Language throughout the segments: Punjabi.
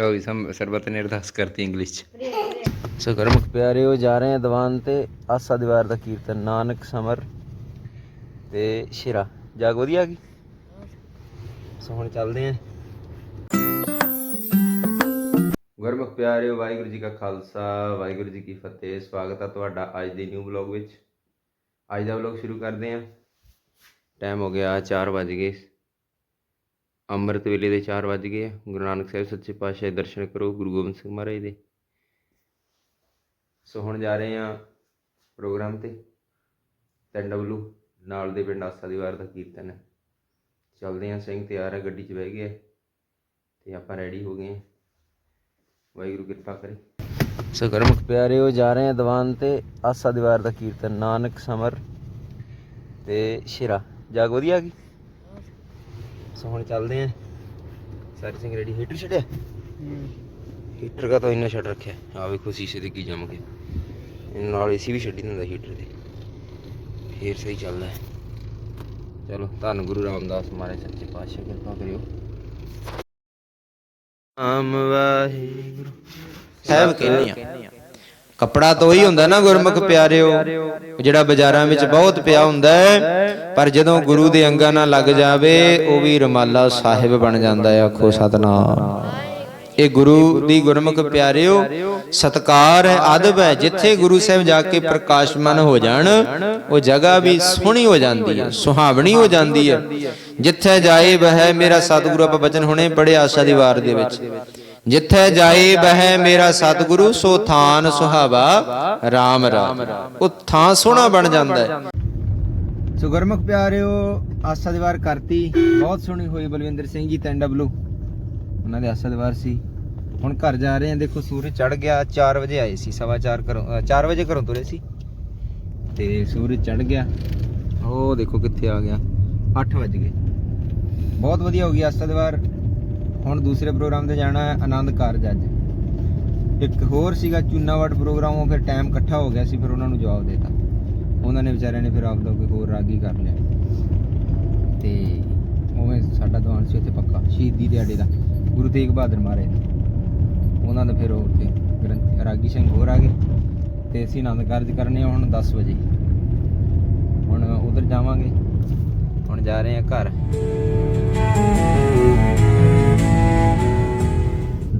ਜੀ ਸਮ ਸਰਬਤ ਨੇ ਅਰਦਾਸ ਕਰਤੀ ਇੰਗਲਿਸ਼ ਚ। ਸੋ ਗੁਰਮੁਖ ਪਿਆਰਿਓ ਜਾ ਰਹੇ ਆ ਦੀਵਾਨ ਤੇ। ਆਸਾ ਦੀਵਾਰ ਦਾ ਕੀਰਤਨ ਨਾਨਕ ਸਮਰ ਤੇ ਸ਼ੇਰਾ। ਜਾਗ ਵਧੀਆ ਗਈ? ਸੋ ਹੁਣ ਚੱਲਦੇ ਆ ਗੁਰਮੁਖ ਪਿਆਰਿਓ ਵਾਹਿਗੁਰੂ ਜੀ ਕਾ ਖਾਲਸਾ ਵਾਹਿਗੁਰੂ ਜੀ ਕੀ ਫਤਿਹ। ਸਵਾਗਤ ਹੈ ਤੁਹਾਡਾ ਅੱਜ ਦੇ ਨਿਊ ਵਲੌਗ ਵਿੱਚ। ਅੱਜ ਦਾ ਵਲੌਗ ਸ਼ੁਰੂ ਕਰਦੇ ਹਾਂ। ਟਾਈਮ ਹੋ ਗਿਆ 4 ਵਜ ਗਏ। ਅੰਮ੍ਰਿਤ ਵੇਲੇ ਦੇ 4 ਵੱਜ ਗਏ ਆ। ਗੁਰੂ ਨਾਨਕ ਸਾਹਿਬ ਸੱਚੇ ਪਾਤਸ਼ਾਹ ਦੇ ਦਰਸ਼ਨ ਕਰੋ, ਗੁਰੂ ਗੋਬਿੰਦ ਸਿੰਘ ਮਹਾਰਾਜ ਦੇ। ਸੋ ਹੁਣ ਜਾ ਰਹੇ ਆ ਪ੍ਰੋਗਰਾਮ ਤੇ। ਡਬਲੂ ਨਾਲ ਦੇ ਪਿੰਡ ਆਸਾ ਦੀਵਾਰ ਦਾ ਕੀਰਤਨ ਹੈ। ਚੱਲਦੇ ਆ ਸਿੰਘ ਤਿਆਰ ਹੈ ਗੱਡੀ 'ਚ ਬਹਿ ਗਏ ਆ ਤੇ ਆਪਾਂ ਰੈਡੀ ਹੋ ਗਏ ਆ ਵਾਹਿਗੁਰੂ ਕਿਰਪਾ ਕਰੇ। ਸੋ ਗੁਰਮੁਖ ਪਿਆਰਿਓ, ਜਾ ਰਹੇ ਆ ਦੀਵਾਨ ਤੇ। ਆਸਾ ਦੀਵਾਰ ਦਾ ਕੀਰਤਨ, ਨਾਨਕ ਸਮਰ ਤੇ ਸ਼ਿਰਾ। ਜਾਗ ਵਧੀਆ ਗਈ ਸੋ ਹੁਣ ਚੱਲਦੇ ਆ। ਸਾਰੇ ਸਿੰਘ ਰੈਡੀ। ਹੀਟਰ ਛੱਡਿਆ? ਹੀਟਰ ਕਾ ਤਾਂ ਇੰਨਾ ਛੱਡ ਰੱਖਿਆ। ਆ ਵੇਖੋ ਸ਼ੀਸ਼ੇ ਤੇ ਕੀ ਜੰਮ ਗਿਆ। ਇਹ ਨਾਲ ਏਸੀ ਵੀ ਛੱਡੀ ਦਿੰਦਾ ਹੀਟਰ ਤੇ। ਫੇਰ ਸਹੀ ਚੱਲਦਾ ਚਲੋ ਧੰਨ ਗੁਰੂ ਰਾਮਦਾਸ ਮਹਾਰਾਜ ਸੱਚੇ ਪਾਤਸ਼ਾਹ ਕਿਰਪਾ ਕਰਿਓ। ਆਮ ਵਾਹਿਗੁਰੂ। ਸਾਹਿਬ ਕਹਿੰਦੇ ਆ? ਕੱਪੜਾ ਤਾਂ ਉਹੀ ਹੁੰਦਾ ਨਾ ਗੁਰਮੁਖ ਪਿਆਰਿਓ ਜਿਹੜਾ ਬਾਜ਼ਾਰਾਂ ਵਿੱਚ ਬਹੁਤ ਪਿਆ ਹੁੰਦਾ ਹੈ ਪਰ ਜਦੋਂ ਗੁਰੂ ਦੇ ਅੰਗਾਂ ਨਾਲ ਲੱਗ ਜਾਵੇ ਉਹ ਵੀ ਰਮਾਲਾ ਸਾਹਿਬ ਬਣ ਜਾਂਦਾ ਹੈ ਆਖੋ ਸਤਨਾਮ। ਇਹ ਗੁਰੂ ਦੀ ਗੁਰਮੁਖ ਪਿਆਰਿਓ ਸਤਕਾਰ ਹੈ ਅਦਬ ਹੈ ਜਿੱਥੇ ਗੁਰੂ ਸਾਹਿਬ ਜਾ ਕੇ ਪ੍ਰਕਾਸ਼ਮਨ ਹੋ ਜਾਣ ਉਹ ਜਗ੍ਹਾ ਵੀ ਸੋਹਣੀ ਹੋ ਜਾਂਦੀ ਹੈ ਸੁਹਾਵਣੀ ਹੋ ਜਾਂਦੀ ਹੈ। ਜਿੱਥੇ ਜਾਏ ਬਹਿ ਮੇਰਾ ਸਤਿਗੁਰੂ ਆਪਾਂ ਬਚਨ ਹੁਣੇ ਪੜਿਆ ਆਸਾ ਦੀ ਵਾਰ ਦੇ ਵਿੱਚ। ਜਿੱਥੇ ਜਾਏ ਬਹਿ ਮੇਰਾ ਸਤਿਗੁਰੂ ਸੋ ਥਾਨ ਸੁਹਾਵਾ RAM ਰਾਮ ਉਹ ਥਾਂ ਸੋਹਣਾ ਬਣ ਜਾਂਦਾ ਹੈ। ਸੋ ਗੁਰਮੁਖ ਪਿਆਰਿਓ ਆਸਾ ਦੀ ਵਾਰ ਕਰਤੀ। ਬਹੁਤ ਸੋਹਣੀ ਹੋਈ ਬਲਵਿੰਦਰ ਸਿੰਘ ਜੀ ਡਬਲੂ ਉਹਨਾਂ ਦੇ ਆਸਾ ਦੀ ਵਾਰ ਸੀ। ਹੁਣ ਘਰ ਜਾ ਰਹੇ ਆ ਦੇਖੋ ਸੂਰਜ ਚੜ ਗਿਆ 4 ਵਜੇ ਆਏ ਸੀ ਸਵਾ 4 ਘਰੋਂ 4 ਵਜੇ ਘਰੋਂ ਤੁਰੇ ਸੀ। ਤੇ ਸੂਰਜ ਚੜ ਗਿਆ। ਉਹ ਦੇਖੋ ਕਿੱਥੇ ਆ ਗਿਆ। 8 ਵਜ ਗਏ। ਬਹੁਤ ਵਧੀਆ ਹੋ ਗਈ ਆਸਾ ਦੀ ਵਾਰ ਹੁਣ ਦੂਸਰੇ ਪ੍ਰੋਗਰਾਮ ਤੇ ਜਾਣਾ ਹੈ ਆਨੰਦ ਕਾਰਜ ਅੱਜ। ਇੱਕ ਹੋਰ ਸੀਗਾ ਚੂਨਾਵਟ ਪ੍ਰੋਗਰਾਮ, ਉਹ ਫਿਰ ਟਾਈਮ ਇਕੱਠਾ ਹੋ ਗਿਆ ਸੀ, ਫਿਰ ਉਹਨਾਂ ਨੂੰ ਜਵਾਬ ਦੇਤਾ। ਉਹਨਾਂ ਨੇ ਵਿਚਾਰਿਆਂ ਨੇ ਫਿਰ ਆਪਦਾ ਕੋਈ ਹੋਰ ਰਾਗੀ ਕਰ ਲਿਆ। ਤੇ ਉਵੇਂ ਸਾਡਾ ਦੀਵਾਨ ਸੀ ਉੱਥੇ ਪੱਕਾ, ਸ਼ਹੀਦੀ ਦਿਹਾੜੇ ਦਾ, ਗੁਰੂ ਤੇਗ ਬਹਾਦਰ ਮਹਾਰਾਜ ਉਹਨਾਂ ਦਾ ਫਿਰ ਉਹ ਉੱਥੇ ਗ੍ਰੰਥੀ, ਰਾਗੀ ਸਿੰਘ ਹੋਰ ਆ ਗਏ। ਤੇ ਅਸੀਂ ਆਨੰਦ ਕਾਰਜ ਕਰਨੇ ਹੁਣ 10 ਵਜੇ। ਹੁਣ ਉਧਰ ਜਾਵਾਂਗੇ, ਹੁਣ ਜਾ ਰਹੇ ਆ ਘਰ।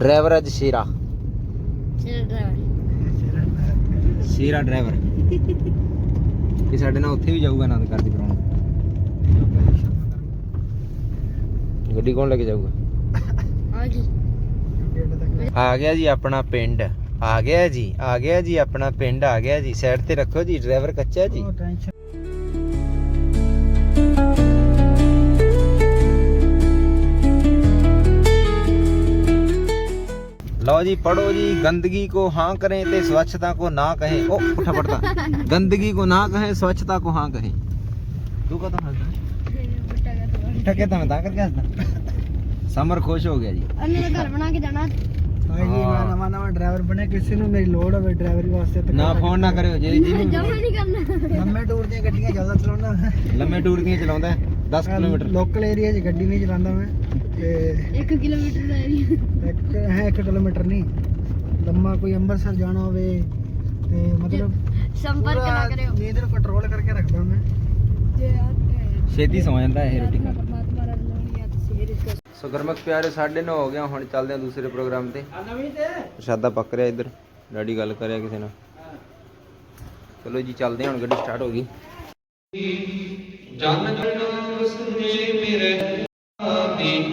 ਡਰਾਈਵਰ ਅੱਜ ਸ਼ੇਰਾ। ਸ਼ੇਰਾ ਡਰਾਈਵਰ। ਇਹ ਸਾਡੇ ਨਾਲ ਉੱਥੇ ਵੀ ਜਾਊਗਾ ਆਨੰਦ ਕਾਰਜ ਕਰਾਉਣ ਗੱਡੀ ਕੌਣ ਲੈ ਕੇ ਜਾਊਗਾ? ਆ ਗਿਆ ਜੀ ਆਪਣਾ ਪਿੰਡ। ਆ ਗਿਆ ਜੀ ਆ ਗਿਆ ਜੀ ਆਪਣਾ ਪਿੰਡ ਆ ਗਿਆ ਜੀ। ਸਾਈਡ ਤੇ ਰੱਖੋ ਜੀ ਡਰਾਈਵਰ ਕੱਚਾ ਜੀ। लो जी पढ़ो जी गंदगी को हाँ करें ते स्वच्छता को ना कहें ओ उठा पड़ता गंदगी को ना कहें स्वच्छता को हाँ कहें तू का तो हंसदा उठा कहता मैं ता करके हंसदा समर खुश हो गया जी ਅੰਨੇ ਦਾ ਘਰ ਬਣਾ ਕੇ ਜਾਣਾ ਭਾਈ ਜੀ ਮੈਂ ਨਵਾਂ ਨਵਾਂ ਡਰਾਈਵਰ ਬਣਿਆ ਕਿਸੇ ਨੂੰ ਮੇਰੀ ਲੋੜ ਹੋਵੇ ਡਰਾਈਵਰੀ ਵਾਸਤੇ ਤਾਂ ਨਾ ਫੋਨ ਨਾ ਕਰਿਓ ਜੇ ਜੀ ਜਮਾ ਨਹੀਂ ਕਰਨਾ ਲੰਮੇ ਟੂਰ ਦੀਆਂ ਗੱਡੀਆਂ ਜ਼ਿਆਦਾ ਚਲਾਉਣਾ ਲੰਮੇ ਟੂਰ ਦੀਆਂ ਚਲਾਉਂਦਾ 10 ਕਿਲੋਮੀਟਰ ਲੋਕਲ ਏਰੀਆ 'ਚ ਗੱਡੀ ਨਹੀਂ ਚਲਾਉਂਦਾ ਮੈਂ ਤੇ 1 ਕਿਲੋਮੀਟਰ ਦਾ ਏਰੀਆ ਇੱਕ ਹੈ 1 ਕਿਲੋਮੀਟਰ ਨਹੀਂ। ਲੰਮਾ ਕੋਈ ਅੰਮ੍ਰਿਤਸਰ ਜਾਣਾ ਹੋਵੇ ਤੇ ਮਤਲਬ ਸੰਪਰਕ ਨਾ ਕਰਿਓ। ਨੀਂਦ ਨੂੰ ਕੰਟਰੋਲ ਕਰਕੇ ਰੱਖਦਾ ਮੈਂ। ਜੇ ਛੇਤੀ ਸੌ ਜਾਂਦਾ ਇਹ ਰੋਟੀ ਖਾ ਕੇ। ਆ ਸੋ ਗੁਰਮੁਖ ਪਿਆਰੇ 9:30 ਹੋ ਗਿਆ ਹੁਣ ਚੱਲਦੇ ਹਾਂ ਦੂਸਰੇ ਪ੍ਰੋਗਰਾਮ ਤੇ। ਨਵੀਂ ਤੇ? ਪ੍ਰਸ਼ਾਦਾ ਪੱਕ ਰਿਹਾ ਇੱਧਰ। ਡੈਡੀ ਗੱਲ ਕਰਿਆ ਕਿਸੇ ਨਾਲ। ਚਲੋ ਜੀ ਚੱਲਦੇ ਹਾਂ ਹੁਣ ਗੱਡੀ ਸਟਾਰਟ ਹੋ ਗਈ। ਜਨ ਜਨ ਸੁਨੇ ਮੇਰੇ ਜਨ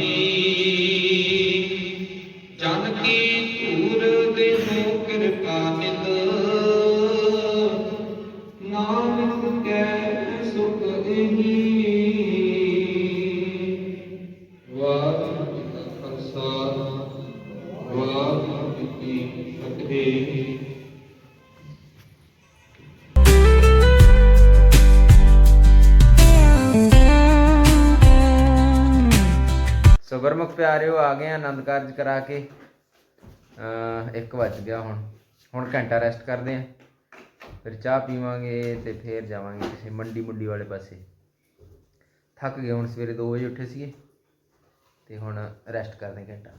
ਗੁਰਮੁਖ ਪਿਆਰਿਓ ਆ ਗਏ ਆ ਆਨੰਦ ਕਾਰਜ ਕਰਾ ਕੇ। ਅ 1 ਵੱਜ ਗਿਆ ਹੁਣ। ਹੁਣ ਘੰਟਾ ਰੈਸਟ ਕਰਦੇ ਆ। ਫਿਰ ਚਾਹ ਪੀਵਾਂਗੇ ਤੇ ਫੇਰ ਜਾਵਾਂਗੇ ਕਿਸੇ ਮੰਡੀ ਮੁੰਡੀ ਵਾਲੇ ਪਾਸੇ। ਥੱਕ ਗਏ ਹੁਣ ਸਵੇਰੇ 2 ਵਜੇ ਉੱਠੇ ਸੀਗੇ। ਤੇ ਹੁਣ ਰੈਸਟ ਕਰਦੇ ਘੰਟਾ।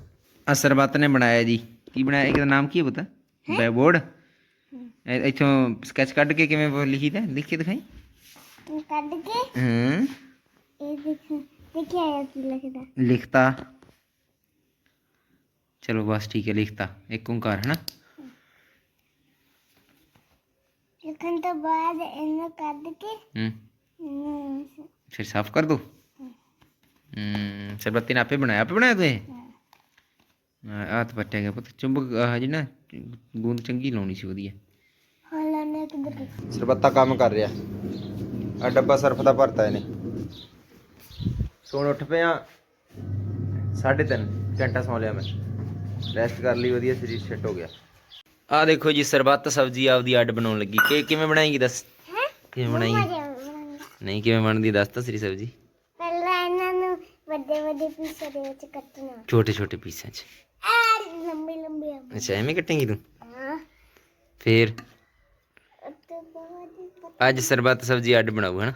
ਆ ਸਰਬੱਤ ਨੇ ਬਣਾਇਆ ਜੀ। ਕੀ ਬਣਾਇਆ? ਇਹਦਾ ਨਾਮ ਕੀ ਹੈ ਪਤਾ? ਬੈਬੋਰਡ ਇੱਥੋਂ ਸਕੈਚ ਕੱਢ ਕੇ ਕਿਵੇਂ ਲਿਖੀਦਾ ਲਿਖ ਕੇ ਦਿਖਾਈ ਕੱਢ ਕੇ? ਹਾਂ। ਇਹ ਦੇਖ। ਦੇਖਿਆ ਆਇਆ ਕੀ ਲਿਖਦਾ ਲਿਖਤਾ ਚਲੋ ਬਸ ਠੀਕ ਹੈ ਲਿਖਤਾ ਇੱਕ ਓੰਕਾਰ ਹੈ ਨਾ ਲਿਖਣ ਤੋਂ ਬਾਅਦ ਇਹਨੂੰ ਕੱਢ ਕੇ ਹੂੰ ਇਹਨੂੰ ਫਿਰ ਸਾਫ਼ ਕਰ ਦੋ ਹੂੰ ਸਰਬੱਤੀ ਨੇ ਆਪੇ ਬਣਾਇਆ ਆਪੇ ਬਣਾਇਆ ਤੂੰ ਇਹ ਆ ਤਾਂ ਪੱਟਿਆ ਗਿਆ ਪੁੱਤ ਚੁੰਬਕ ਆਹ ਜੀ ਨਾ ਗੂੰਦ ਚੰਗੀ ਲਾਉਣੀ ਸੀ ਵਧੀਆ ਹਾਲਾ ਨੇ ਕਿਧਰ ਸਰਬੱਤਾ ਕੰਮ ਕਰ ਰਿਹਾ ਆ ਡੱਬਾ ਸਰਫ ਦਾ ਭਰਤਾ ਇਹਨੇ ਸੋਣ ਉੱਠ ਪਿਆ। 3:30 ਘੰਟਾ ਸੌ ਲਿਆ ਮੈਂ। ਰੈਸਟ ਕਰ ਲਈ ਵਧੀਆ ਸਰੀਰ ਸੈੱਟ ਹੋ ਗਿਆ। ਆ ਦੇਖੋ ਜੀ ਸਰਬੱਤ ਸਬਜ਼ੀ ਆਪਦੀ ਅੱਡ ਬਣਾਉਣ ਲੱਗੀ। ਕਿ ਕਿਵੇਂ ਬਣਾਏਗੀ ਦੱਸ? ਕਿਵੇਂ ਬਣਾਏਗੀ ਨਹੀਂ ਕਿਵੇਂ ਬਣਦੀ ਦੱਸ ਤਾਂ ਸਰੀ ਸਬਜ਼ੀ। ਪਹਿਲਾਂ ਇਹਨਾਂ ਨੂੰ ਵੱਡੇ ਵੱਡੇ ਪੀਸਾਂ ਦੇ ਵਿੱਚ ਕੱਟਣਾ। ਛੋਟੇ ਛੋਟੇ ਪੀਸਾਂ 'ਚ। ਲੰਬੇ ਲੰਬੇ ਅੱਛਾ ਐਵੇਂ ਕੱਟੇਂਗੀ ਤੂੰ? ਹਾਂ। ਫੇਰ? ਅੱਜ ਸਰਬੱਤ ਸਬਜ਼ੀ ਅੱਡ ਬਣਾਉ ਹਨਾ?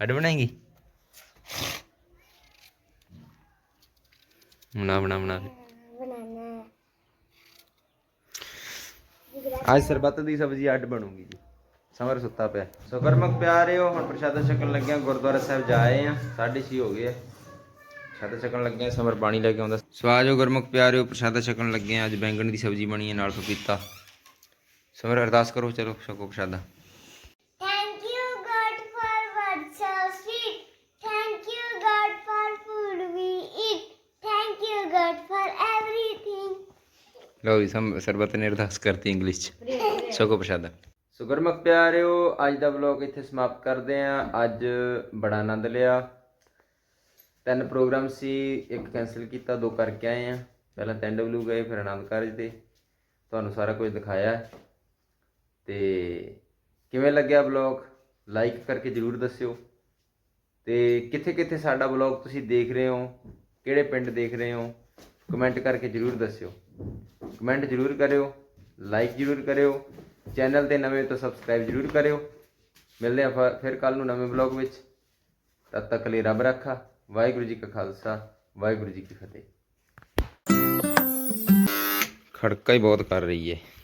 ਅੱਡ ਬਣਾਏਗੀ? ਬਣਾ ਬਣਾ ਬਣਾ। ਬਣਾਣਾ ਅੱਜ ਸਰਬੱਤ ਦੀ ਸਬਜ਼ੀ ਅੱਡ ਬਣੂਗੀ ਜੀ। ਸਮਰ ਸੁੱਤਾ ਪਿਆ। ਸੋ ਕਰਮਕ ਪਿਆਰਿਓ ਹੁਣ ਪ੍ਰਸ਼ਾਦਾ ਛਕਣ ਲੱਗਿਆ ਗੁਰਦੁਆਰਾ ਸਾਹਿਬ ਜਾ ਆਏ ਆ। 6:30 ਹੋ ਗਏ ਆ। ਪ੍ਰਸ਼ਾਦਾ ਛਕਣ ਲੱਗੇ ਆ ਸਮਰ ਪਾਣੀ ਲੈ ਕੇ ਆਉਂਦਾ। ਸੋ ਆਜੋ ਗੁਰਮੁਖ ਪਿਆਰਿਓ ਪ੍ਰਸ਼ਾਦਾ ਛਕਣ ਲੱਗੇ ਆ ਅੱਜ ਬੈਂਗਣ ਦੀ ਸਬਜ਼ੀ ਬਣੀ ਹੈ ਨਾਲ ਪਪੀਤਾ ਸਮਰ ਅਰਦਾਸ ਕਰੋ ਚਲੋ ਛਕੋ ਪ੍ਰਸ਼ਾਦਾ। ਲਓ ਜੀ ਸਮ ਸਰਬਤ ਨੇ ਅਰਦਾਸ ਕਰਤੀ ਇੰਗਲਿਸ਼ ਚ। ਛਕੋ ਪ੍ਰਸ਼ਾਦਾ। ਸੋ ਗੁਰਮੁਖ ਪਿਆਰਿਓ ਅੱਜ ਦਾ ਵਲੌਗ ਇੱਥੇ ਸਮਾਪਤ ਕਰਦੇ ਆ ਅੱਜ ਬੜਾ ਆਨੰਦ ਲਿਆ। ਤਿੰਨ ਪ੍ਰੋਗਰਾਮ ਸੀ ਇੱਕ ਕੈਨਸਲ ਕੀਤਾ ਦੋ ਕਰਕੇ ਆਏ ਆ ਪਹਿਲਾਂ ਤੈਂਡਵਲੂ ਗਏ ਫਿਰ ਆਨੰਦ ਕਾਰਜ ਤੇ ਤੁਹਾਨੂੰ ਸਾਰਾ ਕੁਝ ਦਿਖਾਇਆ। ਤੇ ਕਿਵੇਂ ਲੱਗਿਆ ਵਲੌਗ ਲਾਈਕ ਕਰਕੇ ਜਰੂਰ ਦੱਸਿਓ। ਤੇ ਕਿੱਥੇ ਕਿੱਥੇ ਸਾਡਾ ਵਲੌਗ ਤੁਸੀਂ ਦੇਖ ਰਹੇ ਹੋ? ਕਿਹੜੇ ਪਿੰਡ ਦੇਖ ਰਹੇ ਹੋ? ਕਮੈਂਟ ਕਰਕੇ ਜਰੂਰ ਦੱਸਿਓ। ਕਮੈਂਟ ਜਰੂਰ ਕਰਿਓ ਲਾਈਕ ਜਰੂਰ ਕਰਿਓ, ਚੈਨਲ ਤੇ ਨਵੇਂ ਤੋਂ ਸਬਸਕ੍ਰਾਈਬ ਜਰੂਰ ਕਰਿਓ। ਮਿਲਦੇ ਆ ਫ- ਫਿਰ ਕੱਲ ਨੂੰ ਨਵੇਂ ਵਲੌਗ ਵਿੱਚ। ਤਦ ਤੱਕ ਲਈ ਰੱਬ ਰੱਖਾ, ਵਾਹਿਗੁਰੂ ਜੀ ਕਾ ਖਾਲਸਾ, ਵਾਹਿਗੁਰੂ ਜੀ ਕੀ ਫਤਿਹ। ਖੜਕਾ ਹੀ ਬਹੁਤ ਕਰ ਰਹੀ ਹੈ।